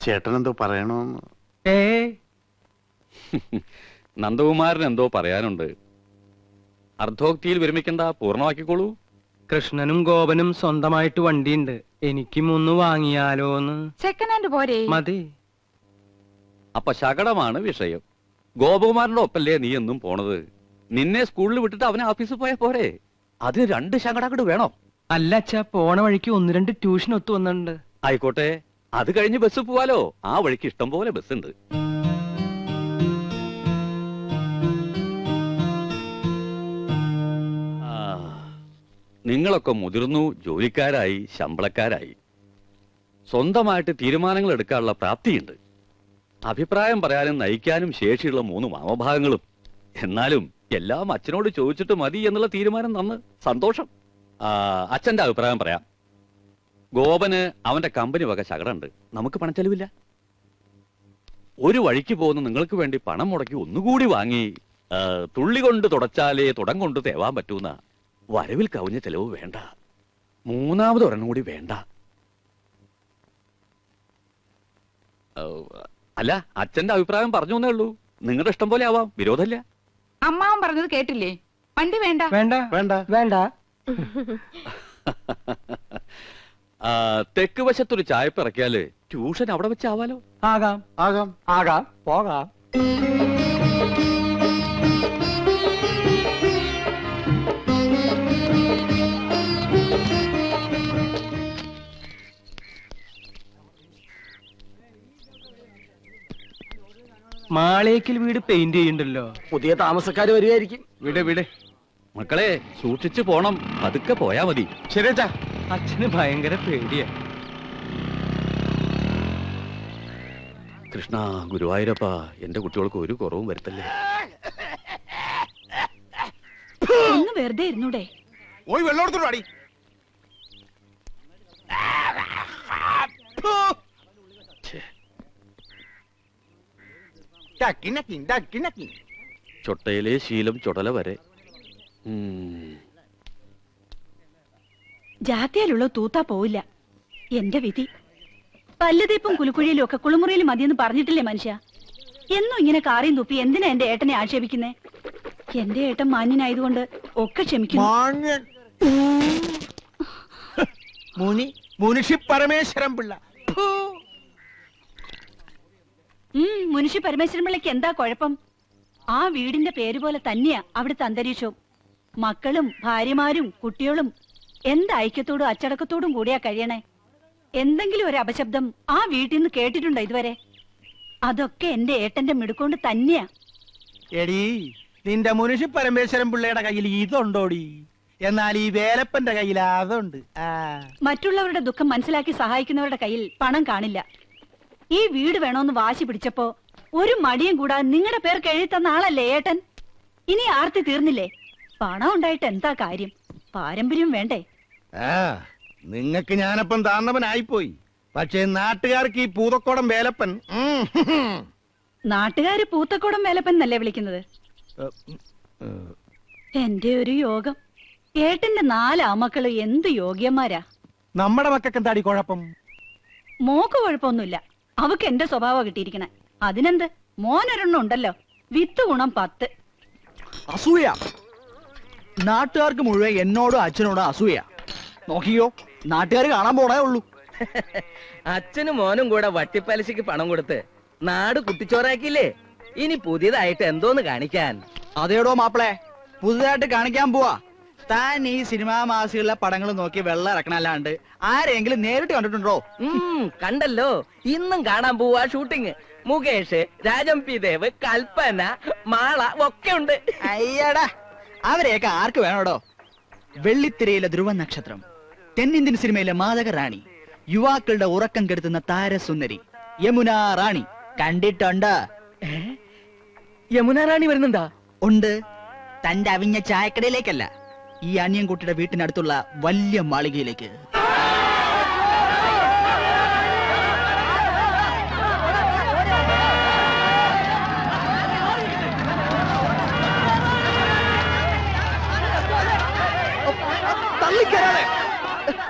ചേട്ടനെന്തോ പറയണോന്ന്. ഏ? നന്ദകുമാരൻ എന്തോ പറയാനുണ്ട്. അർദ്ധോക്തിയിൽ വിരമിക്കണ്ട പൂർണമാക്കിക്കോളൂ. കൃഷ്ണനും ഗോപനും സ്വന്തമായിട്ട് വണ്ടിയുണ്ട്. എനിക്കും ഒന്ന് വാങ്ങിയാലോന്ന്. സെക്കൻഡ് ഹാൻഡ് പോരെ? മതി. അപ്പൊ ശകടമാണ് വിഷയം. ഗോപകുമാരന്റെ ഒപ്പല്ലേ നീ എന്നും പോണത്? നിന്നെ സ്കൂളിൽ വിട്ടിട്ട് അവനെ ഓഫീസിൽ പോയാ പോരെ? അതിന് രണ്ട് ശകടാക്കട് വേണോ. അല്ല അച്ഛാ പോണ വഴിക്ക് ഒന്ന് രണ്ട് ട്യൂഷൻ ഒത്തു വന്നിട്ടുണ്ട്. ആയിക്കോട്ടെ അത് കഴിഞ്ഞ് ബസ് പോവാലോ. ആ വഴിക്ക് ഇഷ്ടം പോലെ ബസ് ഉണ്ട്. നിങ്ങളൊക്കെ മുതിർന്നു ജോലിക്കാരായി ശമ്പളക്കാരായി. സ്വന്തമായിട്ട് തീരുമാനങ്ങൾ എടുക്കാനുള്ള പ്രാപ്തിയുണ്ട്. അഭിപ്രായം പറയാനും നയിക്കാനും ശേഷിയുള്ള മൂന്ന് മാമഭാഗങ്ങളും. എന്നാലും എല്ലാം അച്ഛനോട് ചോദിച്ചിട്ട് മതി എന്നുള്ള തീരുമാനം നന്ന് സന്തോഷം. അച്ഛന്റെ അഭിപ്രായം പറയാം. ഗോപന് അവന്റെ കമ്പനി വക ശകടുണ്ട് നമുക്ക് പണം ചെലവില്ല ഒരു വഴിക്ക് പോകുന്ന നിങ്ങൾക്ക് വേണ്ടി പണം മുടക്കി ഒന്നുകൂടി വാങ്ങി തുള്ളി കൊണ്ട് തുടച്ചാലേ തുടം കൊണ്ട് തേവാൻ പറ്റൂന്ന. വരവിൽ കവിഞ്ഞ ചെലവ് വേണ്ട. മൂന്നാമത് ഒരെണ്ണം കൂടി വേണ്ട. അല്ല അച്ഛന്റെ അഭിപ്രായം പറഞ്ഞു എന്നേ ഉള്ളൂ. നിങ്ങളുടെ ഇഷ്ടം പോലെ ആവാം വിരോധമല്ല. അമ്മാവൻ പറഞ്ഞത് കേട്ടില്ലേ? വണ്ടി വേണ്ട. വേണ്ട. വേണ്ട. വേണ്ട. തെക്ക് വശത്തൊരു ചായപ്പ് ഇറക്കിയാൽ ട്യൂഷൻ അവിടെ വെച്ചാവാലോ? ആകാം. ആകാം. ആകാം. പോകാം. മാളേക്കിൽ വീട് പെയിന്റ് ചെയ്യണ്ടല്ലോ. പുതിയ താമസക്കാർ വരികയായിരിക്കും വിട് വിട്. മക്കളെ സൂക്ഷിച്ചു പോണം. പതുക്കെ പോയാ മതി. ശരിയച്ചാ അച്ഛന് ഭയങ്കര പേടിയാ. കൃഷ്ണ ഗുരുവായൂരപ്പ എന്റെ കുട്ടികൾക്ക് ഒരു കുറവും വരുത്തല്ലേ? ഒന്ന് വെറുതെ ഇരുന്നൂടെ. പോയി വെള്ളം ചൊട്ടയിലെ ശീലം ചൊടല വരെ. ഉം. ജാത്തിയാലുള്ള തൂത്താ പോവില്ല. എന്റെ വിധി. പല്ലുതീപ്പും കുലുക്കുഴിയിലും ഒക്കെ കുളിമുറിയിൽ മതിയെന്ന് പറഞ്ഞിട്ടില്ലേ മനുഷ്യ? എന്നും ഇങ്ങനെ കാറിയും തുപ്പി എന്തിനാ എന്റെ ഏട്ടനെ ആക്ഷേപിക്കുന്നേ? എന്റെ ഏട്ടൻ മാന്യനായതുകൊണ്ട് ഒക്കെ ക്ഷമിക്കുന്നു. പരമേശ്വരം മുനി മുനിഷി പരമേശ്വരൻ പിള്ള. മുനിഷി പരമേശ്വരൻ പിള്ളയ്ക്ക് എന്താ കുഴപ്പം? ആ വീടിന്റെ പേര് പോലെ തന്നെയാ അവിടുത്തെ അന്തരീക്ഷവും. മക്കളും ഭാര്യമാരും കുട്ടികളും എന്ത് ഐക്യത്തോടും അച്ചടക്കത്തോടും കൂടിയാ കഴിയണേ? എന്തെങ്കിലും ഒരു അപശബ്ദം ആ വീട്ടിൽ നിന്ന് കേട്ടിട്ടുണ്ടോ ഇതുവരെ? അതൊക്കെ എന്റെ ഏട്ടന്റെ മിടുക്കൊണ്ട് തന്നെയാ. എടീ നിന്റെ മുനിഷി പരമേശ്വരൻ പിള്ളയുടെ കയ്യിൽ ഇതുണ്ടോടി? എന്നാൽ ഈ വേലപ്പന്റെ കയ്യിൽ അതുണ്ട്. ആ. മറ്റുള്ളവരുടെ ദുഃഖം മനസ്സിലാക്കി സഹായിക്കുന്നവരുടെ കയ്യിൽ പണം കാണില്ല. ഈ വീട് വേണോന്ന് വാശി പിടിച്ചപ്പോ ഒരു മടിയും കൂടാതെ നിങ്ങളുടെ പേർക്ക് എഴുതി തന്ന ആളല്ലേ ഏട്ടൻ? ഇനി ആർത്തി തീർന്നില്ലേ? പണം ഉണ്ടായിട്ട് എന്താ കാര്യം? പാരമ്പര്യം വേണ്ടേ? ആ നിങ്ങക്ക് ഞാനപ്പം താന്നവനായിപ്പോയി. പക്ഷേ നാട്ടുകാർക്ക് ഈ പൂതക്കോടം വേലപ്പൻ ഉം, ഹും, ഹും. നാട്ടുകാര് പൂത്തക്കോടം വേലപ്പൻ എന്നല്ലേ വിളിക്കുന്നത്? ഏ, എന്റെ ഒരു യോഗം. ഏട്ടന്റെ നാല് ആമക്കൾ എന്ത് യോഗ്യന്മാരാ? നമ്മുടെ മക്കൾക്ക് എന്താടി കുഴപ്പം? മോക്ക് കുഴപ്പമൊന്നുമില്ല. അവക്ക് എന്റെ സ്വഭാവം കിട്ടിയിരിക്കണേ. അതിനെന്ത്? മോനൊരെണ്ണം ഉണ്ടല്ലോ. വിത്ത് ഗുണം പത്ത്. അസൂയ. നാട്ടുകാർക്ക് മുഴുവൻ എന്നോടും അച്ഛനോടും അസൂയ. നോക്കിയോ നാട്ടുകാർ കാണാൻ പോണേ ഉള്ളൂ. അച്ഛനും മോനും കൂടെ വട്ടിപ്പലിശക്ക് പണം കൊടുത്ത് നാട് കുട്ടിച്ചോറാക്കിയില്ലേ ഇനി പുതിയതായിട്ട് എന്തോന്ന് കാണിക്കാൻ? അതേടോ മാപ്പിളെ പുതുതായിട്ട് കാണിക്കാൻ പോവാ. താൻ ഈ സിനിമാ മാസികളിലെ പടങ്ങൾ നോക്കി വെള്ളം ഇറക്കണല്ലാണ്ട് ആരെങ്കിലും നേരിട്ട് കണ്ടിട്ടുണ്ടോ? ഉം, കണ്ടല്ലോ. ഇന്നും കാണാൻ പോവാ ഷൂട്ടിങ്. മുകേഷ് രാജം പി ദേവ് കൽപ്പന മാള ഒക്കെ ഉണ്ട്. അയ്യടാ അവരെയൊക്കെ ആർക്ക് വേണോടോ? വെള്ളിത്തിരയിലെ ധ്രുവ നക്ഷത്രം തെന്നിന്ത്യൻ സിനിമയിലെ മാതക റാണി യുവാക്കളുടെ ഉറക്കം കെടുത്തുന്ന താരസുന്ദരി യമുന റാണി. കണ്ടിട്ടുണ്ട്. യമുന റാണി വരുന്നുണ്ടാ? ഉണ്ട്. തന്റെ അവിഞ്ഞ ചായക്കടയിലേക്കല്ല ഈ അനിയൻകുട്ടിയുടെ വീട്ടിനടുത്തുള്ള വലിയ മാളികയിലേക്ക്.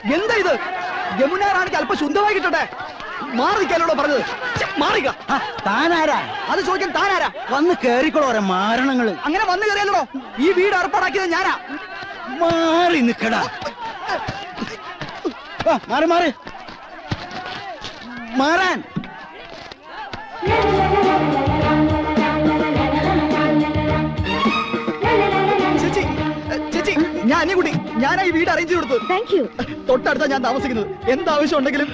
എന്താ ഇത്? യമുന റാണിക്ക് അല്പം ശുദ്ധമായി കിട്ടട്ടെ? മാറിക്കാനോടോ പറഞ്ഞത്? മാറിക്ക താനാരാ? അത് ചോദിക്കാൻ താനാരാ? വന്ന് കേറിക്കോളോരെ മാരണങ്ങൾ. അങ്ങനെ വന്നു കയറിയല്ലോ ഈ വീട് ഏർപ്പാടാക്കിയത് ഞാനാ. മാറി നിക്കടാ. ആ, മാറി മാറി. മാറാൻ. ചേച്ചി ചേച്ചി ഞാൻ അനിയകുട്ടി ഞാനാ ഈ വീട് അറേഞ്ച് കൊടുത്തു താങ്ക് യു തൊട്ടടുത്താ ഞാൻ താമസിക്കുന്നത്. എന്താവശ്യം ഉണ്ടെങ്കിലും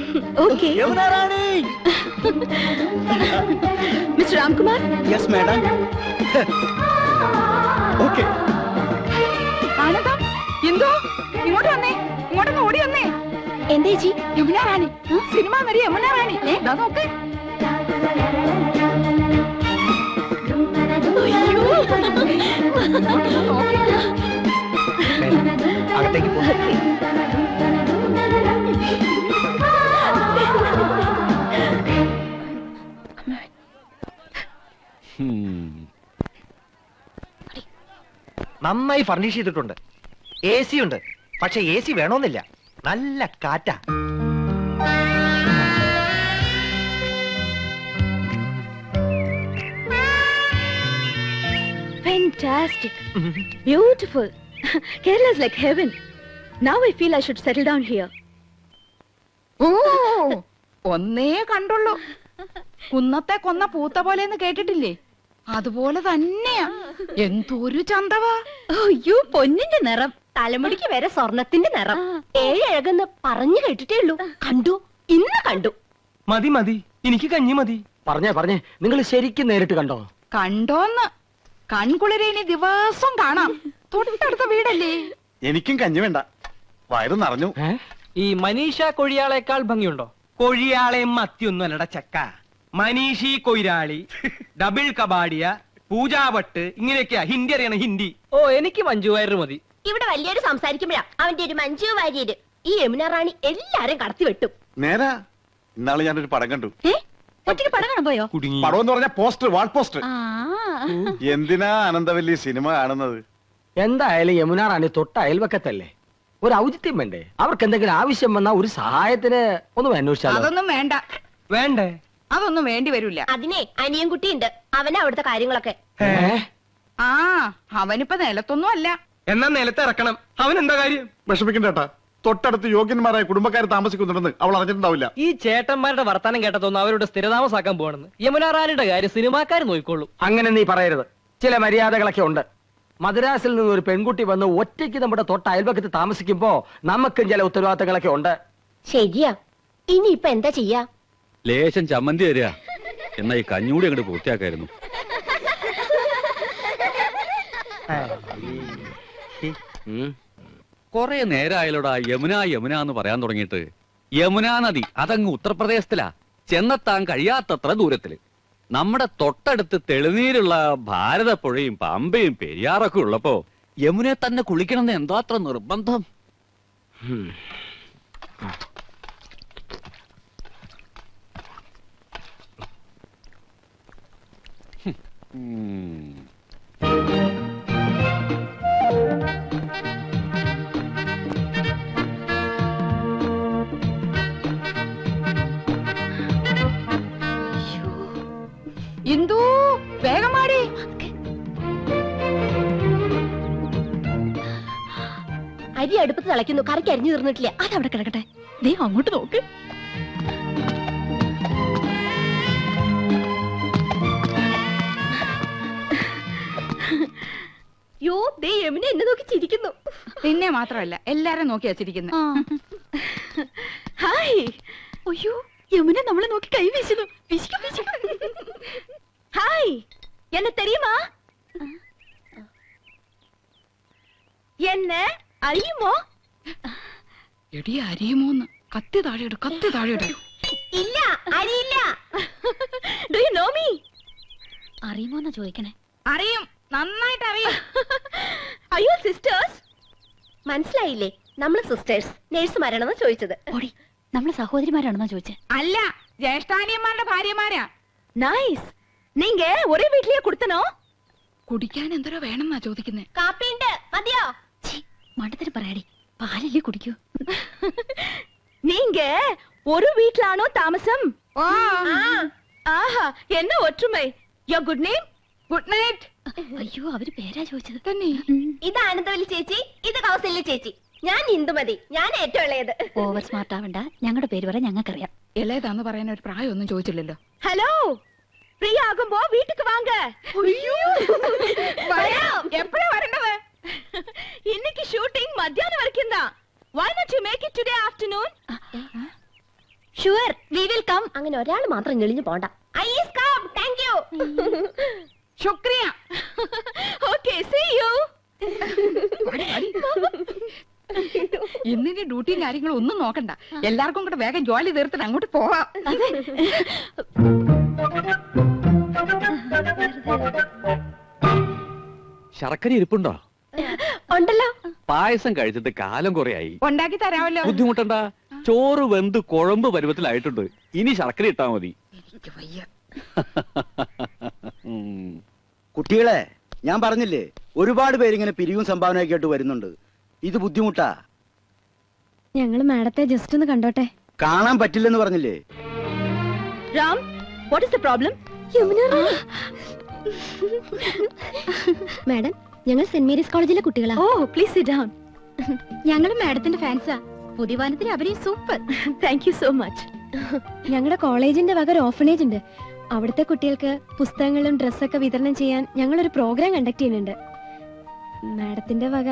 okay mister Ramkumar yes madam okay ആനന്ദം എന്തോ? ഇങ്ങോട്ട് വന്നേ. ഇങ്ങോട്ടൊന്ന് ഓടി വന്നേ. എന്തേ ജി യമുന റാണി സിനിമ നടി യമുന റാണി ദാ നോക്ക്. അയ്യോ. നോക്ക്. അകത്തേക്ക്. നന്നായി ഫർണിഷ് ചെയ്തിട്ടുണ്ട് എ സി ഉണ്ട് പക്ഷെ എ സി വേണമെന്നില്ല നല്ല കാറ്റാ Fantastic. Beautiful. Kerala is like heaven. Now I feel I should settle down here. ഓ ഒന്നേ കണ്ടുള്ളൂ. കുന്നത്തെ കൊന്ന പൂത്ത പോലെന്ന് കേട്ടിട്ടില്ലേ? അതുപോലെ തന്നെയാ. എന്തൊരു ചന്തവാ. അയ്യോ പൊന്നിന്റെ നിറം. തലമുടിക്ക് വരെ സ്വർണത്തിന്റെ നിറം. ഏഴഴകെന്ന് പറഞ്ഞു കേട്ടിട്ടേ ഉള്ളൂ. കണ്ടു ഇന്ന് കണ്ടു. മതി മതി. എനിക്ക് കഞ്ഞി മതി. പറഞ്ഞേ പറഞ്ഞേ. നിങ്ങൾ ശരിക്കും നേരിട്ട് കണ്ടോ? കണ്ടോന്ന്. കൺകുളിരെ ഇനി ദിവസം കാണാം. തൊട്ടടുത്ത വീടല്ലേ? എനിക്കും കഞ്ഞി വേണ്ട. വയറ് നിറഞ്ഞു. ഈ മനീഷ കൊഴിയാളേക്കാൾ ഭംഗിയുണ്ടോ? കൊഴിയാളെയും മത്തിയൊന്നും അല്ലട ചക്ക. മനീഷി കൊയിരാളി ഡബിൾ കബാഡിയ പൂജാവട്ട് ഇങ്ങനെയൊക്കെയാ. ഹിന്ദി അറിയണം ഹിന്ദി. ഓ എനിക്ക് മഞ്ജു വാര്യർ മതി. ഇവിടെ വലിയൊരു സംസാരിക്കുമ്പോഴാ അവന്റെ ഒരു മഞ്ജു വാര്യര്. ഈ യമുന റാണി എല്ലാരും കടത്തി വെട്ടും. നേരാ. ഇന്നാൾ ഞാനൊരു പടം കണ്ടു. ഒറ്റയ്ക്ക് പടം കാണാൻ പോയോ? കുടുങ്ങി. പടം എന്ന് പറഞ്ഞ പോസ്റ്റർ വാൾ പോസ്റ്റർ. ആ. എന്തിനാ ആനന്ദവല്ലി സിനിമ കാണുന്നത്? എന്തായാലും യമുന റാണി തൊട്ട അയൽവക്കത്തല്ലേ? ഒരു ഔചിത്യം വേണ്ടേ? അവർക്ക് എന്തെങ്കിലും ആവശ്യം വന്നാ ഒരു സഹായത്തിന് ഒന്ന് അന്വേഷിച്ചാലോ? അതൊന്നും വേണ്ട. വേണ്ടേ? അതൊന്നും വേണ്ടി വരൂല. അതിനെ അനിയൻകുട്ടിയുണ്ട് അവനാ അവിടുത്തെ കാര്യങ്ങളൊക്കെ. ഏ? ആ അവനിപ്പോ നിലത്തൊന്നും അല്ല. എന്നാ നിലത്ത് ഇറക്കണം അവൻ എന്താ കാര്യം? വിഷമിക്കണ്ട ഏട്ടാ. തൊട്ടടുത്ത് യോഗ്യന്മാരായ കുടുംബക്കാർ താമസിക്കുന്നുണ്ടെന്ന് അവൾ അറിഞ്ഞിട്ടുണ്ടാവില്ല. ഈ ചേട്ടന്മാരുടെ വർത്തമാനം കേട്ടതൊന്നും അവരുടെ സ്ഥിരതാമസാക്കാൻ പോകണമെന്ന് യമുനാറാനിയുടെ കാര്യം സിനിമാക്കാർ നോക്കിക്കോളൂ. അങ്ങനെ നീ പറയരുത്. ചില മര്യാദകളൊക്കെ ഉണ്ട്. മദ്രാസിൽ നിന്ന് ഒരു പെൺകുട്ടി വന്ന് ഒറ്റയ്ക്ക് നമ്മുടെ തൊട്ട അയൽവക്കത്ത് താമസിക്കുമ്പോ നമുക്കും ചില ഉത്തരവാദിത്തങ്ങളൊക്കെ ഉണ്ട്. ശരിയാ. ഇനി ഇപ്പൊ എന്താ ചെയ്യാ? ലേശം ചമ്മന്തി തരിക. എന്നാ ഈ കഞ്ഞൂടി അങ്ങോട്ട് പൂർത്തിയാക്കായിരുന്നു. കൊറേ നേരായാലോടാ യമുന യമുന എന്ന് പറയാൻ തുടങ്ങിയിട്ട്. യമുനാ നദി അതങ്ങ് ഉത്തർപ്രദേശത്തിലാ. ചെന്നെത്താൻ കഴിയാത്തത്ര ദൂരത്തിൽ. നമ്മുടെ തൊട്ടടുത്ത് തെളിനീരുള്ള ഭാരതപ്പുഴയും പമ്പയും പെരിയാറൊക്കെ ഉള്ളപ്പോ യമുനെ തന്നെ കുളിക്കണമെന്ന് എന്താ അത്ര നിർബന്ധം? ഉം. വേഗം മാടി അരി അടുപ്പത്ത് തിളയ്ക്കുന്നു. കറിക്ക് അരിഞ്ഞു തീർന്നിട്ടില്ല. അതവിടെ കിടക്കട്ടെ. ദേ അങ്ങോട്ട് നോക്ക്. യോ ദേ യമുന എന്നെ നോക്കി ചിരിക്കുന്നു. നിന്നെ മാത്രമല്ല എല്ലാരും നോക്കി വെച്ചിരിക്കുന്നു ഹായ്. അയ്യോ യമുന നമ്മളെ നോക്കി കൈ വീശുന്നു. വീശിക്കും വീശിക്കും. ഹായ്. എന്നെ തെരിയുമാ എന്നെ അറിയുമോ എടി അരിയുമോന്ന് കത്തി താഴെയിട് കത്തി താഴെയിട്. ഇല്ല അറിയില്ല. ഡു യു നോ മീ അറിയുമോന്നാ ചോദിക്കണേ? അറിയും. നന്നായിട്ട് അറിയും. അയ്യോ സിസ്റ്റേഴ്സ് മനസ്സിലായില്ലേ? നമ്മൾ സിസ്റ്റേഴ്സ് നേഴ്സുമാരാണെന്ന് ചോദിച്ചത്. ഓടി നമ്മൾ സഹോദരിമാരാണെന്നാ ചോദിച്ചത് അല്ല ജ്യേഷ്ഠാനിയന്മാരുടെ ഭാര്യമാരാ. നൈസ് നീങ്ക ഒരേ വീട്ടിലേ കൊടുത്തനോ കുടിക്കാൻ എന്തോരോ വേണമെന്നാ ചോദിക്കുന്നേ. കാപ്പിണ്ട് മതിയോ? മണ്ടത്തിന് പറയാടി. പാലല്ലേ കുടിക്കൂ. നീങ്ക ഒരു വീട്ടിലാണോ താമസം ആഹാ എന്നെ ഒറ്റുമേ. യോ ഗുഡ് നെയിം ഗുഡ് നൈറ്റ് അയ്യോ അവർ പേരാ ചോദിച്ചത്. തന്നെ. ഇത് ആനന്ദവല്ലി ചേച്ചി ഇത് കൗസല്യ ചേച്ചി. ഞാൻ ഇന്ദുമതി ഞാൻ ഏറ്റവും ഇളയത്. ഓവർ സ്മാർട്ട് ആവണ്ട ഞങ്ങളുടെ പേര് പറയാൻ ഞങ്ങൾക്കറിയാം. ഇളയതാന്ന് പറയാൻ ഒരു പ്രായമൊന്നും ചോദിച്ചില്ലല്ലോ. ഹലോ ഫ്രീ ആകുമ്പോ വീട്ടുക്ക് വാങ്ക എപ്പോഴാ വരേണ്ടത് இன்னைக்கு ஷூட்டிங் மத்தியானம் வரைக்கும் தான் why not you make it today afternoon sure we will come അങ്ങനെ ഒരാൾ മാത്രം ഞെളിഞ്ഞു പോണ്ട I is come thank you ശുക്രിയ okay see U ഇന്നിന്റെ ഡ്യൂട്ടിയും കാര്യങ്ങളും ഒന്നും നോക്കണ്ട എല്ലാവർക്കും കൂടെ വേഗം ജോലി തീർത്തിട്ട് അങ്ങോട്ട് പോവാം ശർക്കര ഇരിപ്പുണ്ടോ? ഉണ്ടല്ലോ. പായസം കഴിച്ചിട്ട് കാലം കുറയായി. ഉണ്ടാക്കി തരാമല്ലോ. ബുദ്ധിമുട്ടണ്ട. ചോറ് വെന്ത് കുഴമ്പ് പരുവത്തിലായിട്ടുണ്ട്. ഇനി ശർക്കര ഇട്ടാ മതി. കുട്ടികളെ ഞാൻ പറഞ്ഞില്ലേ ഒരുപാട് പേരിങ്ങനെ പിരിവും സംഭാവനയൊക്കെ ആയിട്ട് വരുന്നുണ്ട്. ഇത് ബുദ്ധിമുട്ടാ. ഞങ്ങൾ മാഡത്തെ ജസ്റ്റ് ഒന്ന് കണ്ടോട്ടെ. കാണാൻ പറ്റില്ലെന്ന് പറഞ്ഞില്ലേ? Ram what is the problem madam ഞങ്ങൾ സെന്റ് മേരീസ് കോളേജിലെ കുട്ടികളാ. ഓ പ്ലീസ് സിറ്റ് ഡൗൺ ഞങ്ങൾ മാഡത്തിന്റെ ഫാൻസാ. പുതിയ വാനത്തിൽ അഭിനയം super. Thank you so much ഞങ്ങളുടെ കോളേജിന്റെ വക ഒരു ഓഫനേജ് ഉണ്ട്. അവിടുത്തെ കുട്ടികൾക്ക് പുസ്തകങ്ങളും ഡ്രസ്സൊക്കെ വിതരണം ചെയ്യാൻ ഞങ്ങൾ ഒരു പ്രോഗ്രാം കണ്ടക്ട് ചെയ്യുന്നുണ്ട്. മാഡത്തിന്റെ വക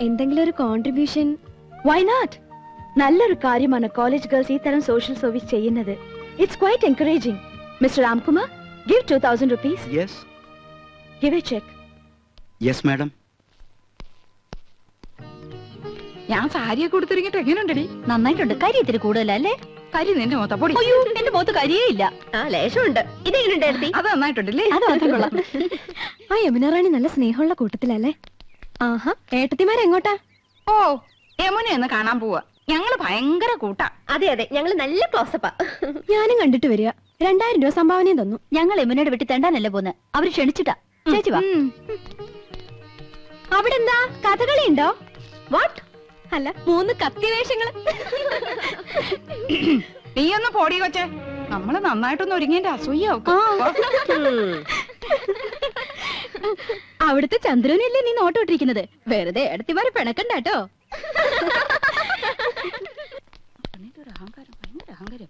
എന്തെങ്കിലും ഒരു കോൺട്രിബ്യൂഷൻ വൈ നോട്ട് നല്ലൊരു കാര്യമാണ് കോളേജ് ഗേൾസ് ഈ തരം സോഷ്യൽ സർവീസ് ചെയ്യുന്നത്. It's quite encouraging mister Ramkumar two thousand rupees yes give a cheque yes madam ഞാൻ സാരിയൊക്കെ കൊടുത്തിറങ്ങിട്ട് എങ്ങനെയുണ്ടടി നന്നായിട്ടുണ്ട്. കരി ഇത്തിരി കൂടുതലല്ലേ? കരി നിന്റെ മുഖത്ത. പൊടി. അയ്യോ എന്റെ മുഖത്ത് കരിയേ ഇല്ല. ആ ലേശമുണ്ട്. ഇതെങ്ങനെയുണ്ട് അത് നന്നായിട്ടുണ്ടല്ലേ? അത് മാത്രം കൊള്ളാം. ആ യമുനറാണി നല്ല സ്നേഹമുള്ള കൂട്ടത്തിലല്ലേ? ആഹാ ഏട്ടത്തിമാരെങ്ങോട്ടാ ഓ യമുന ഒന്ന് കാണാൻ പോവാ. ഞങ്ങൾ ഭയങ്കര കൂട്ടാ. അതെ അതെ. ഞങ്ങൾ നല്ല ക്ലോസപ്പാ ഞാനും കണ്ടിട്ട് വരിക. രണ്ടായിരം രൂപ സംഭാവനയും തന്നു. ഞങ്ങൾ യമുനയുടെ വീട്ടിൽ തെണ്ടാനല്ലേ പോന്ന്. അവർ ക്ഷണിച്ചിട്ടാ. ചേച്ചി വാ. അവിടെ എന്താ കഥകളി ഉണ്ടോ വാട്ട് അല്ല മൂന്ന് കത്തി വേഷങ്ങൾ നീ ഒന്ന് പോടി കൊച്ചെ. നമ്മൾ നന്നായിട്ടൊന്ന് ഒരുങ്ങിന്റെ അസൂയാവും അവിടുത്തെ ചന്ദ്രനല്ലേ നീ നോട്ടോട്ടിരിക്കുന്നത് വെറുതെ എടുത്തിവാരെ പിണക്കണ്ട കേട്ടോ അഹങ്കാരം ഭയങ്കര അഹങ്കാരം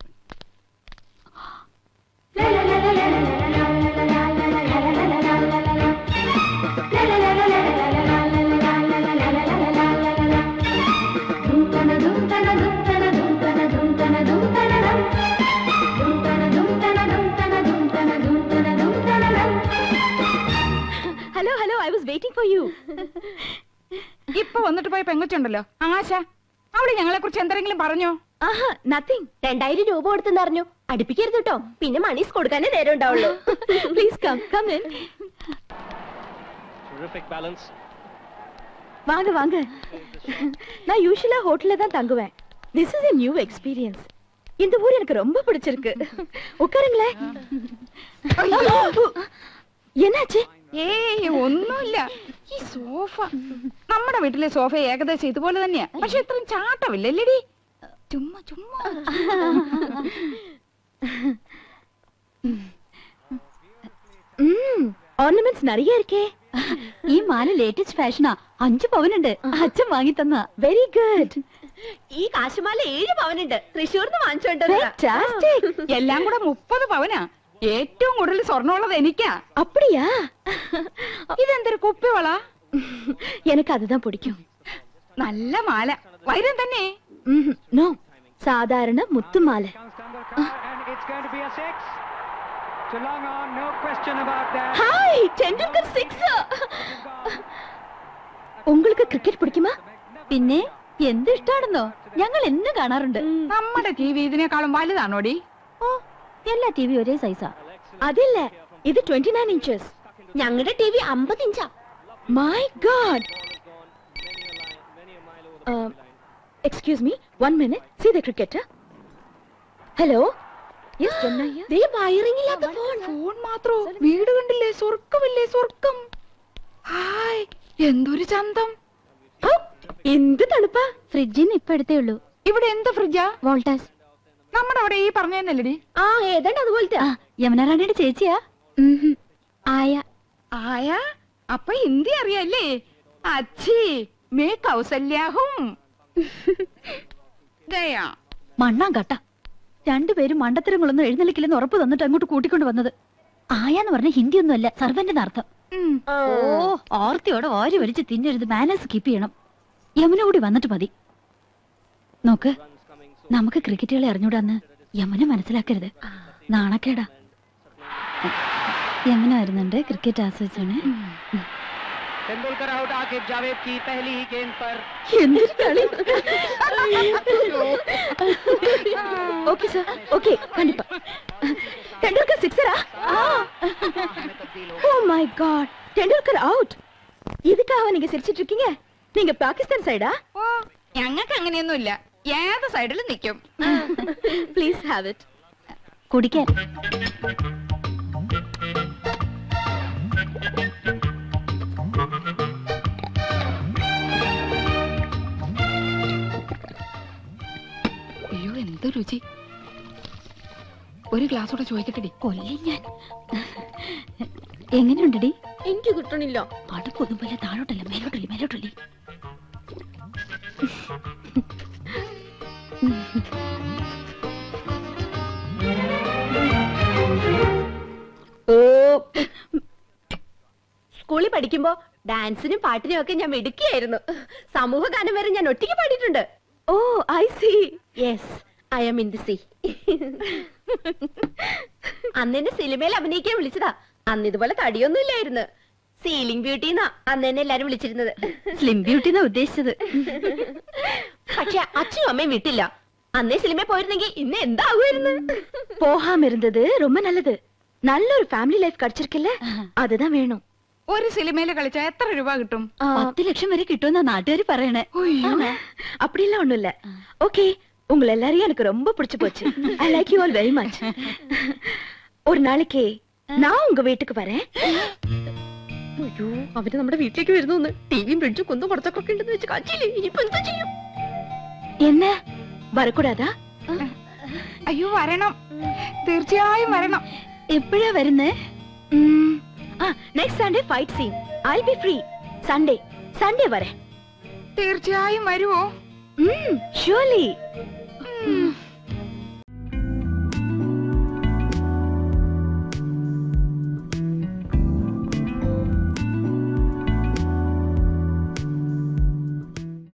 ഇപ്പൊ വന്നിട്ട് പോയ പെങ്ങുറ്റുണ്ടല്ലോ ആശ അവിടെ ഞങ്ങളെ കുറിച്ച് എന്തെങ്കിലും പറഞ്ഞോ? ആഹാ നത്തിങ് രണ്ടായിരം രൂപ കൊടുത്തെന്ന് അറിഞ്ഞു അടുപ്പിക്കരുത് കേട്ടോ പിന്നെ മണീസ് കൊടുക്കാനേ നേരം ഉണ്ടാവുള്ളൂ പ്ലീസ് കം കം ഇൻ வாங்க வாங்க நான் யூஷுவலா ஹோட்டல்ல தான் தங்குவேன் this is a new experience இந்த ஊர் எனக்கு ரொம்ப பிடிச்சிருக்கு உட்காருங்களேன் என்னாச்சு ഏയ് ഒന്നുമില്ല ഈ സോഫ നമ്മുടെ വീട്ടിലെ സോഫ ഏകദേശം ഇതുപോലെ തന്നെയാ പക്ഷെ ഇത്രയും ചാട്ടമില്ലല്ലേടി ചുമ്മാ ചുമ്മാ ഓർണമെന്റ്സ് നിറയെ ഇരിക്കേ. ഈ മാല ലേറ്റസ്റ്റ് ഫാഷനാ. അഞ്ചു പവനുണ്ട്. അച്ഛൻ വാങ്ങി തന്ന വെരി ഗുഡ് ഈ കാശുമാല ഏഴ് പവനുണ്ട്. തൃശ്ശൂർന്ന് വാങ്ങിച്ചോണ്ട് എല്ലാം കൂടെ മുപ്പത് പവനാ. ഏറ്റവും കൂടുതൽ സ്വർണമുള്ളത് എനിക്കാ. അപ്പടിയാ? ഇതെന്തൊരു കുപ്പിവള? എനിക്ക് അതുതാ പൊടിക്കും. നല്ല മാല. വൈരം തന്നെ. நோ சாதாரண முத்து மாலை ஹாய் டெண்டுல்கர் சிக்ஸ் உங்களுக்கு கிரிக்கெட் பிடிக்குமா പിന്നെ എന്ത് ഇഷ്ടാണെന്നോ ഞങ്ങൾ എന്നും കാണാറുണ്ട് നമ്മുടെ ടി വി ഇതിനേക്കാളും വലുതാണോടി ഓ എല്ലാ ടി വി ഒരേ സൈസാ അതില്ല ഇത് 29 നയൻ ഇഞ്ചസ് ഞങ്ങളുടെ ടി വി അമ്പത് ഇഞ്ചാ my God excuse me one minute see the cricket hello phone phone മാത്രോ? വീട് കണ്ടില്ലേ? സ്വർഗമില്ലേ സ്വർഗം ഹായ് എന്തൊരു ചന്തം. എന്ത് തണുപ്പാ. ഫ്രിഡ്ജിന്ന് ഇപ്പൊ എടുത്തേ ഉള്ളൂ. ഇവിടെ എന്ത് ഫ്രിഡ്ജാ? വോൾട്ടാസ്. നമ്മുടെ അവിടെ ഈ പറഞ്ഞല്ലേ ആ ഏതാണ്ട് അതുപോലത്തെ. യമുനറാണിയുടെ യമുന റാണിയുടെ ചേച്ചിയാ ആയ. ആയ? അപ്പൊ ഹിന്ദി അറിയാല്ലേ? അച്ഛി മേ കൗസല്യാഹും മണ്ണാൻ കട്ട. രണ്ടുപേരും മണ്ടത്തരങ്ങളൊന്നും എഴുന്നള്ളിക്കില്ലെന്ന് ഉറപ്പ് തന്നിട്ട് അങ്ങോട്ട് കൂട്ടിക്കൊണ്ട് വന്നത്. ആയാന്ന് പറഞ്ഞ ഹിന്ദി ഒന്നുമല്ല സർവന്റെ അർത്ഥം ഓ ഓർത്തിയോടെ ഓരി വലിച്ച് തിന്നരുത് മാനേഴ്സ് കീപ്പ് ചെയ്യണം. യമുന കൂടി വന്നിട്ട് മതി. നോക്ക് നമുക്ക് ക്രിക്കറ്റുകളെ അറിഞ്ഞൂടാന്ന് യമുന മനസ്സിലാക്കരുത്. നാണക്കേടാ. യമുന വരുന്നുണ്ട് ക്രിക്കറ്റ് ആസ്വദിച്ചാണ്. तेंदुलकर आउट आकिब जावेद की पहली ही गेंद पर എന്തൊരു കളി ஓகே சார் ஓகே கண்டிப்பா Tendulkar சிக்ஸரா oh my god Tendulkar out இதுக்காக நீங்க சிரிச்சிட்டு இருக்கீங்க நீங்க பாகிஸ்தான் சைடா ഓ ഞങ്ങൾക്ക് അങ്ങനെയൊന്നുമില്ല ഏത് സൈഡിലും നിൽക്കും ப்ளீஸ் ஹேவ் இட் കുടിക്കാൻ എന്ത് രുചി? ഒരു ഗ്ലാസ് കൂടെ ചോദിക്കട്ടെടി. കൊല്ലി ഞാൻ. എങ്ങനെയുണ്ടടി? എനിക്ക് കിട്ടണില്ല. അടുപ്പൊന്നും പോലെ താഴോട്ടല്ല മേലോട്ടല്ലേ മേലോട്ടല്ലേ? സ്കൂളിൽ പഠിക്കുമ്പോ ഡാൻസിനും പാട്ടിനും ഒക്കെ ഞാൻ മിടുക്കിയായിരുന്നു. സമൂഹ ഗാനം വരെ ഞാൻ ഒറ്റയ്ക്ക് പാടിയിട്ടുണ്ട്. ഓ I see yes I am in the sea അന്ന് എന്നെ സിനിമയിൽ അഭിനയിക്കാൻ വിളിച്ചതാ അന്ന് ഇതുപോലെ തടിയൊന്നും ഇല്ലായിരുന്നു സീലിംഗ് ബ്യൂട്ടി എന്നാ അന്ന് എന്നെ എല്ലാരും വിളിച്ചിരുന്നത് സ്ലിം ബ്യൂട്ടി എന്നാ ഉദ്ദേശിച്ചത് പക്ഷെ അച്ഛനും അമ്മയും വിട്ടില്ല അന്നേ സിനിമയിൽ പോയിരുന്നെങ്കിൽ ഇന്ന് എന്താകുമായിരുന്നു போகாம இருந்தது ரொம்ப நல்லது நல்ல ஒரு ஃபேமிலி லைஃப் கிடைச்சிருக்குல்ல அதுதான் வேணும் ഒരു സിനിമയിൽ കളിച്ചാൽ എത്ര രൂപ കിട്ടും പത്ത് ലക്ഷം വരെ കിട്ടുമെന്നാ നാട്ടുകാർ പറയണേ ஆமா. அப்படிலாம் ஒண்ணும் இல்ல ஓகே உங்களை எல்லாரையும் எனக்கு ரொம்ப பிடிச்சு போச்சு I like you all very much ஒரு நாளைக்கு நான் உங்க வீட்டுக்கு வரேன் അയ്യോ അവര് നമ്മുടെ വീട്ടിലേക്ക് വരുന്നു ടിവിയും ഫ്രിഡ്ജും കുന്നും കുറച്ചൊക്കെ ഉണ്ടെന്ന് വെച്ച് കാച്ചില്ലേ ഇനിയിപ്പോ എന്താ ചെയ്യും என்ன വരക്കൂടാതാ അയ്യോ വരണം തീർച്ചയായും വരണം എപ്പോഴാ വരുന്നേ next Sunday fight scene I be free Sunday Sunday വരെ തീർച്ചയായും വരുമോ ഷുവലി ഉം.